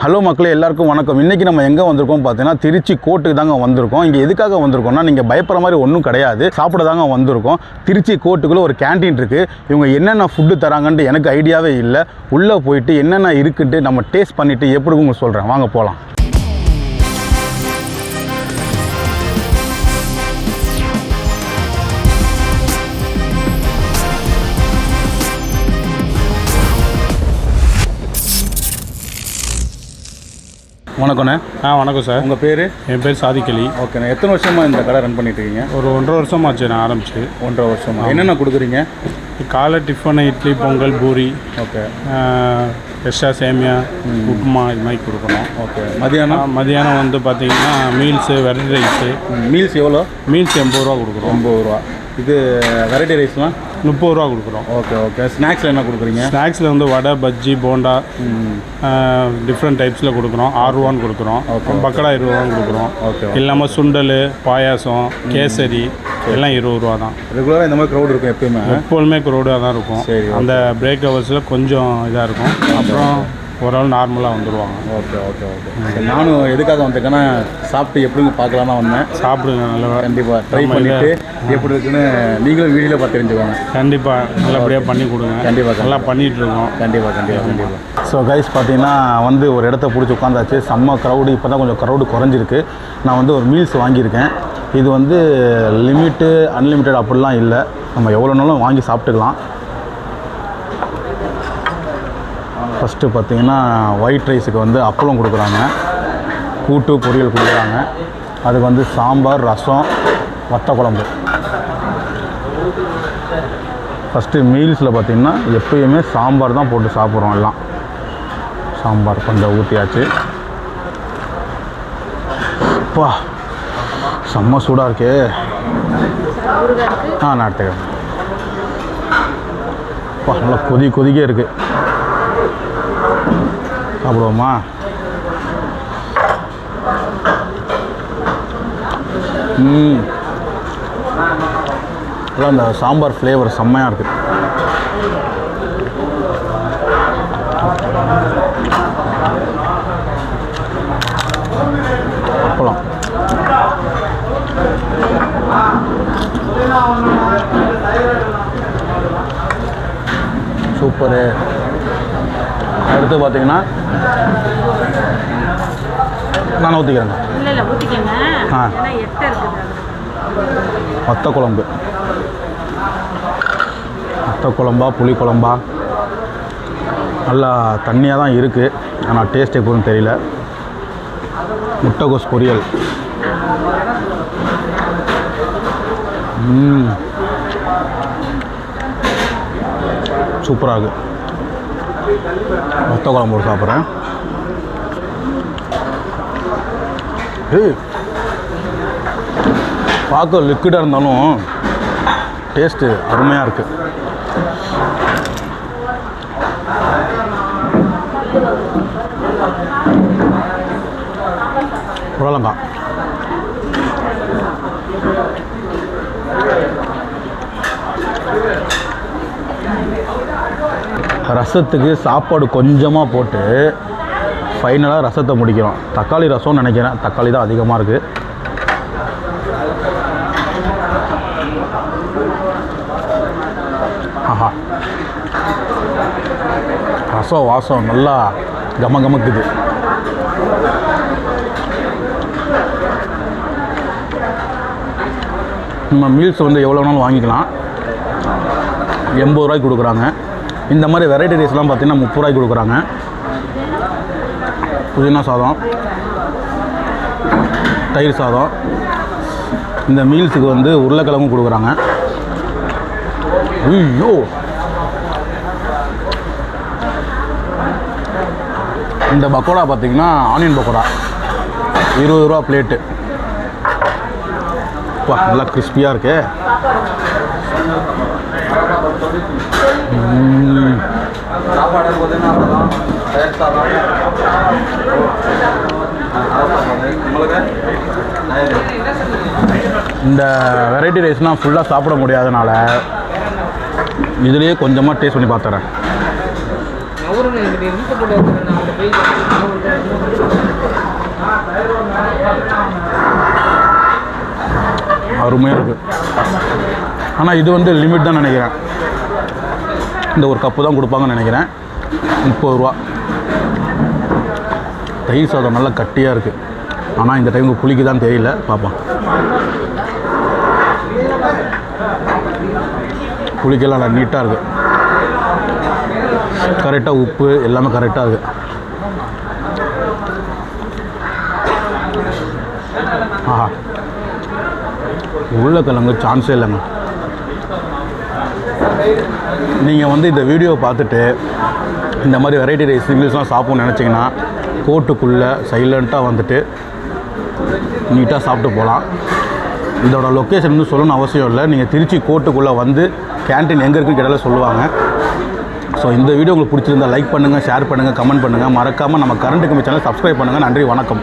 Hello மக்களே எல்லாருக்கும் வணக்கம். இன்றைக்கி நம்ம எங்கே வந்திருக்கோம் பார்த்தீங்கன்னா திருச்சி கோட்டுக்கு தாங்க வந்திருக்கோம். இங்கே எதுக்காக வந்திருக்கோம்னா நீங்கள் பயப்படுற மாதிரி ஒன்றும் கிடையாது. சாப்பிட தாங்க வந்திருக்கோம். திருச்சி கோட்டுக்குள்ளே ஒரு கேண்டீன் இருக்குது இவங்க என்னென்ன ஃபுட்டு தராங்கன்ட்டு எனக்கு ஐடியாவே இல்லை. உள்ளே போயிட்டு என்னென்ன இருக்குன்ட்டு நம்ம டேஸ்ட் பண்ணிவிட்டு எப்படி உங்களுக்கு சொல்கிறேன் வாங்க போகலாம் வணக்கண்ணே ஆ வணக்கம் சார். உங்கள் பேர்? என் பேர் சாதிக்கலி. ஓகேண்ணே. எத்தனை வருஷமாக இந்த கடை ரன் பண்ணிட்டு இருக்கீங்க ஒரு ஒன்றரை வருஷம் ஆச்சு நான் ஆரம்பிச்சு. ஒன்றரை வருஷமா? என்னென்ன கொடுக்குறீங்க? காலை tiffin idli pongal puri okay. Extra சேமியா உப்புமா இது மாதிரி கொடுக்கணும். ஓகே. மதியானம்? மதியானம் வந்து பார்த்தீங்கன்னா மீல்ஸு வெரைட்டி ரைஸு மீல்ஸ் எவ்வளோ? மீல்ஸ் எண்பது ரூபா கொடுக்குறோம். ஒம்பது ரூபா. இது வெரைட்டி ரைஸ்லாம் முப்பது ரூபா கொடுக்குறோம். Okay okay. ஸ்நாக்ஸில் என்ன கொடுக்குறீங்க? ஸ்நாக்ஸில் வந்து வடை பஜ்ஜி போண்டா டிஃப்ரெண்ட் டைப்ஸில் கொடுக்குறோம். ஆறு ரூபான்னு கொடுக்குறோம் பக்கடா இருபது ரூபான்னு கொடுக்குறோம். ஓகே இல்லாமல் சுண்டல் பாயாசம் கேசரி எல்லாம் இருபது ரூபா தான் ரெகுலராக இந்த மாதிரி க்ரௌட் இருக்கும் எப்பயுமே எப்பொழுதுமே க்ரௌடாக தான் இருக்கும். அந்த பிரேக் ஹவர்ஸில் கொஞ்சம் இதாக இருக்கும். அப்புறம் ஓரளவு நார்மலாக வந்துடுவாங்க ஓகே ஓகே ஓகே. நானும் எதுக்காக வந்திருக்கேன்னா சாப்பிட்டு எப்படிங்க பார்க்கலான்னு வந்தேன். சாப்பிடுங்க நல்லா கண்டிப்பாக ட்ரை பண்ணிவிட்டு எப்படி இருக்குன்னு நீங்களும் வீடியோவில் பார்த்து தெரிஞ்சுக்கோங்க. கண்டிப்பாக நல்லபடியாக பண்ணி கொடுங்க. கண்டிப்பா, நல்லா பண்ணிகிட்டு இருக்கோம். கண்டிப்பாக கண்டிப்பாக கண்டிப்பாக ஸோ கைஸ் பார்த்தீங்கன்னா வந்து ஒரு இடத்த பிடிச்சி உட்காந்தாச்சு செம்ம க்ரௌடு இப்போ தான் கொஞ்சம் க்ரௌடு குறைஞ்சிருக்கு. நான் வந்து ஒரு மீல்ஸ் வாங்கியிருக்கேன். இது வந்து லிமிட்டு அன்லிமிட்டெட் அப்படிலாம் இல்லை. நம்ம எவ்வளோனாலும் வாங்கி சாப்பிட்டுக்கலாம். ஃபஸ்ட்டு பார்த்தீங்கன்னா ஒயிட் ரைஸுக்கு வந்து அப்பளம் கொடுக்குறாங்க. கூட்டு பொரியல் கொடுக்குறாங்க. அதுக்கு வந்து சாம்பார் ரசம் வத்த குழம்பு ஃபஸ்ட்டு மீல்ஸில் பார்த்தீங்கன்னா எப்பயுமே சாம்பார் தான் போட்டு சாப்பிட்றோம் எல்லாம். சாம்பார் கொஞ்சம் ஊற்றியாச்சு அப்பா செம்ம சூடாக இருக்கே. ஆ நான் எடுத்துக்கிறேன். அப்பா நல்லா கொதி கொதிக்கே இருக்குது சாப்பிடுவோமா? ம். அதான் அந்த சாம்பார் ஃப்ளேவர் செம்மையாக இருக்குது அப்பளம் சூப்பரு. அடுத்து பார்த்தீங்கன்னா நான் ஊற்றிக்கிறேங்க ஆ. வத்த குழம்பு. வத்த குழம்பா புளி குழம்பா? நல்லா தண்ணியாக தான் இருக்குது ஆனால் டேஸ்ட் எப்போதும் தெரியல. முட்டைகோஸ் பொரியல். சூப்பராக இருக்குது வத்த குழம்பு போட்டு சாப்பிட்றேன் பார்க்க லிக்விடாக இருந்தாலும் டேஸ்ட்டு அருமையாக இருக்குது புடலங்காய் ரசத்துக்கு சாப்பாடு கொஞ்சமாக போட்டு ஃபைனலாக ரசத்தை முடிக்கிறோம். தக்காளி ரசம்னு நினைக்கிறேன். தக்காளி தான் அதிகமாக இருக்குது ஆஹா. ரசம் வாசம் நல்லா கம கமக்குது. நம்ம மீல்ஸ் வந்து எவ்வளோ வேணாலும் வாங்கிக்கலாம். எண்பது ரூபாய்க்கு கொடுக்குறாங்க. இந்த மாதிரி வெரைட்டி ரைஸ்லாம் பார்த்தீங்கன்னா முப்பது ரூபாய்க்கு கொடுக்குறாங்க. புதினா சாதம் தயிர் சாதம். இந்த மீல்ஸுக்கு வந்து உருளைக்கிழங்கும் கொடுக்குறாங்க. ஐயோ! இந்த பக்கோடா பார்த்தீங்கன்னா ஆனியன் பக்கோடா. இருபது ரூபா பிளேட்டு. நல்லா கிறிஸ்பியாக இருக்குது இந்த வெரைட்டி ரைஸ்னால் ஃபுல்லாக சாப்பிட முடியாதனால இதுலேயே கொஞ்சமாக டேஸ்ட் பண்ணி பார்த்துறேன் அருமையாக இருக்குது ஆனால் இது வந்து லிமிட் தான் நினைக்கிறேன். இந்த ஒரு கப்பு தான் கொடுப்பாங்கன்னு நினைக்கிறேன். முப்பது ரூபா. தயிர் சாதம் நல்லா கட்டியாக இருக்குது ஆனால் இந்த டைமுக்கு புளிக்குதான் தெரியல. பார்ப்போம் புளிக்கெல்லாம் நல்லா நீட்டாக இருக்குது கரெக்டாக உப்பு எல்லாமே கரெக்டாக இருக்குது ஆஹா. உருளைக்கிழங்கு சான்ஸே இல்லைங்க. நீங்கள் வந்து இந்த வீடியோ பார்த்துட்டு இந்த மாதிரி வெரைட்டி ரைஸ் இங்கிலீஷ்லாம் சாப்பிட்ணும்னு நினச்சிங்கன்னா கோட்டுக்குள்ளே சைலண்ட்டாக வந்துட்டு நீட்டாக சாப்பிட்டு போகலாம் இதோட லொக்கேஷன் வந்து சொல்லணும்னு அவசியம் இல்லை. நீங்கள் திருச்சி கோட்டுக்குள்ளே வந்து கேண்டீன் எங்கே இருக்குன்னு கேட்டால சொல்லுவாங்க. ஸோ இந்த வீடியோ உங்களுக்கு பிடிச்சிருந்தா லைக் பண்ணுங்கள் ஷேர் பண்ணுங்கள் கமெண்ட் பண்ணுங்கள் மறக்காமல் நம்ம கரண்ட் கம்மி சேனல் சப்ஸ்கிரைப் பண்ணுங்கள் நன்றி வணக்கம்.